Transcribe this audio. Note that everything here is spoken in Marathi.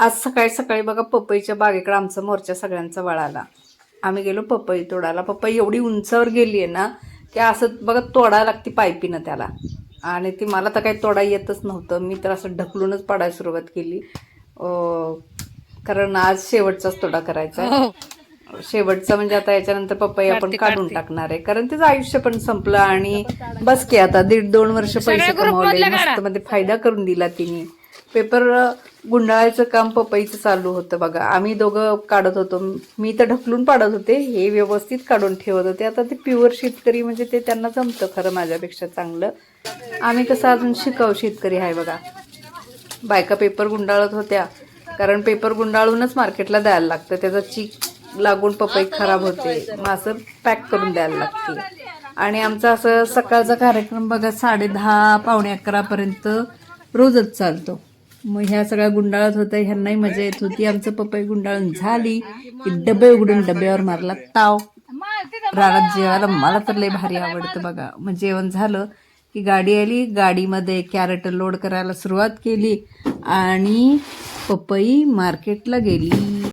आज सकाळी सकाळी बघा पपईच्या बागेकडे आमचा मोर्चा सगळ्यांचा वळाला. आम्ही गेलो पपई तोडायला. पपई एवढी उंचावर गेली आहे ना की असं बघा तोडायला लागती पायपीनं त्याला. आणि ती मला तर काही तोडा येतच नव्हतं. मी तर असं ढकलूनच पडायला सुरुवात केली. कारण आज शेवटचाच तोडा करायचा आहे. शेवटचा म्हणजे आता याच्यानंतर पपई आपण काढून टाकणार आहे. कारण त्याचं आयुष्य पण संपलं आणि बस की आता दीड दोन वर्ष पैसे कमवले मस्त मध्ये फायदा करून दिला तिने. पेपर गुंडाळायचं काम पपईचं चालू होतं बघा. आम्ही दोघं काढत होतो. मी तर ढकलून पाडत होते. हे व्यवस्थित काढून ठेवत होते. आता ते प्युअर शेतकरी म्हणजे ते त्यांना जमतं खरं माझ्यापेक्षा चांगलं. आम्ही कसं अजून शिकाऊ शेतकरी आहे बघा. बायका पेपर गुंडाळत होत्या. कारण पेपर गुंडाळूनच मार्केटला द्यायला लागतं. त्याचा चीक लागून पपई खराब होते. मग असं पॅक करून द्यायला लागते. आणि आमचा असं सकाळचा कार्यक्रम बघा साडे दहा पावणे अकरापर्यंत रोजच चालतो. मग ह्या सगळ्या गुंडाळत होत्या ह्यांनाही मजा येत होती. आमचं पपई गुंडाळून झाली. की डबे उघडून डब्यावर मारला ताव. रानात जेवायला मला तर लय भारी आवडतं बघा. मग जेवण झालं की गाडी आली. गाडीमध्ये कॅरेट लोड करायला सुरुवात केली आणि पपई मार्केटला गेली.